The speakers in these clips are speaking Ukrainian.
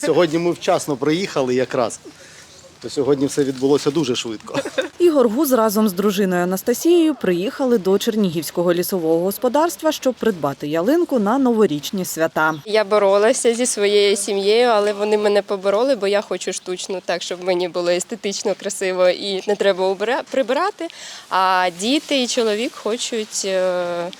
Сьогодні ми вчасно приїхали якраз. То сьогодні все відбулося дуже швидко. Ігор Гуз разом з дружиною Анастасією приїхали до Чернігівського лісового господарства, щоб придбати ялинку на новорічні свята. Я боролася зі своєю сім'єю, але вони мене побороли, бо я хочу штучну, так щоб мені було естетично, красиво і не треба прибирати. А діти і чоловік хочуть е,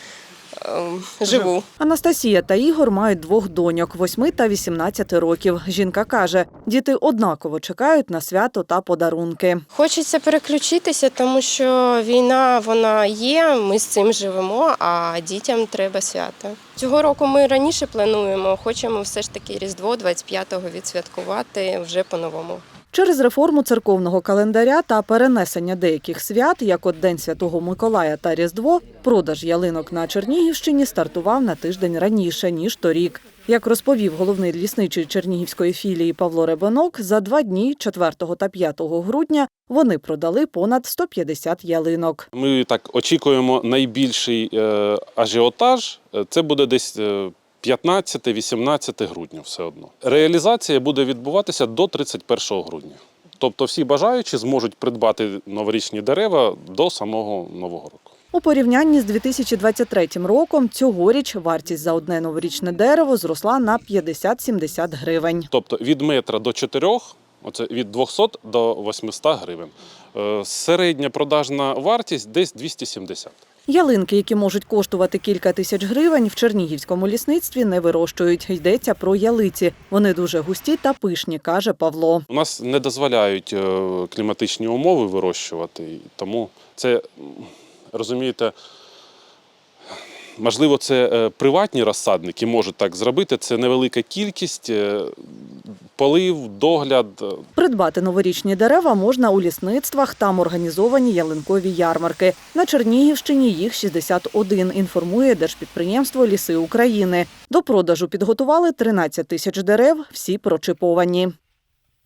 живу. Анастасія та Ігор мають двох доньок 8 та 18 років. Жінка каже, діти однаково чекають на свято та подарунки. Хочеться переключитися, тому що війна вона є. Ми з цим живемо, а дітям треба свято. Цього року ми раніше плануємо. Хочемо все ж таки Різдво 25-го відсвяткувати вже по-новому. Через реформу церковного календаря та перенесення деяких свят, як от День Святого Миколая та Різдво, продаж ялинок на Чернігівщині стартував на тиждень раніше ніж торік. Як розповів головний лісничий Чернігівської філії Павло Ребенок, за два дні, 4 та 5 грудня, вони продали понад 150 ялинок. Ми так очікуємо найбільший е, ажіотаж. Це буде десь е, 15-18 грудня все одно. Реалізація буде відбуватися до 31 грудня. Тобто всі бажаючі зможуть придбати новорічні дерева до самого нового року. У порівнянні з 2023 роком цьогоріч вартість за одне новорічне дерево зросла на 50-70 гривень. Тобто від метра до 4, оце від 200 до 800 гривень. Е, Середня продажна вартість десь 270. Ялинки, які можуть коштувати кілька тисяч гривень, в чернігівському лісництві не вирощують. Йдеться про ялиці. Вони дуже густі та пишні, каже Павло. У нас не дозволяють е, кліматичні умови вирощувати, тому це, розумієте, можливо, це е, приватні розсадники можуть так зробити. Це невелика кількість, е, полив, догляд. е, Придбати новорічні дерева можна у лісництвах. Там організовані ялинкові ярмарки. На Чернігівщині їх 61, інформує Держпідприємство Ліси України. До продажу підготували 13 тисяч дерев, всі прочиповані.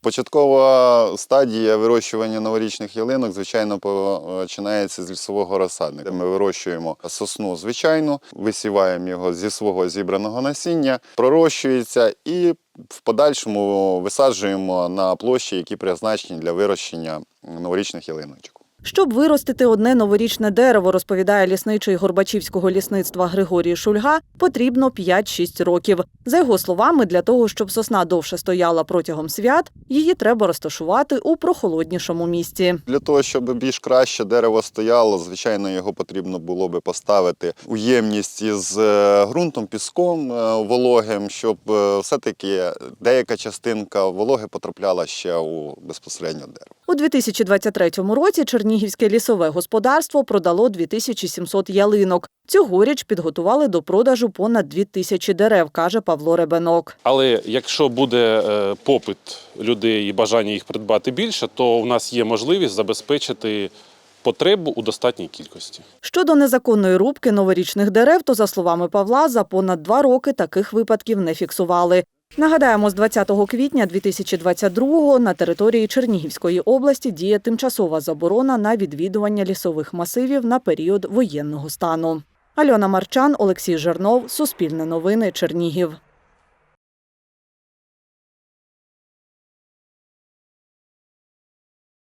Початкова стадія вирощування новорічних ялинок, звичайно, починається з лісового розсадника. Ми вирощуємо сосну звичайну, висіваємо його зі свого зібраного насіння, пророщується і в подальшому висаджуємо на площі, які призначені для вирощення новорічних ялиночок. Щоб виростити одне новорічне дерево, розповідає лісничий Горбачівського лісництва Григорій Шульга, потрібно 5-6 років. За його словами, для того, щоб сосна довше стояла протягом свят, її треба розташувати у прохолоднішому місці. Для того, щоб більш краще дерево стояло, звичайно, його потрібно було би поставити у ємність із е, ґрунтом, піском е, вологим, щоб е, все-таки деяка частинка вологи потрапляла ще у безпосередньо дерево. У 2023 році Чернігівське лісове господарство продало 2700 ялинок. Цьогоріч підготували до продажу понад 2000 дерев, каже Павло Ребенок. Але якщо буде е, попит людей і бажання їх придбати більше, то в нас є можливість забезпечити потребу у достатній кількості. Щодо незаконної рубки новорічних дерев, то за словами Павла, за понад два роки таких випадків не фіксували. Нагадаємо, з 20 квітня 2022-го на території Чернігівської області діє тимчасова заборона на відвідування лісових масивів на період воєнного стану. Альона Марчан, Олексій Жернов, Суспільне новини, Чернігів.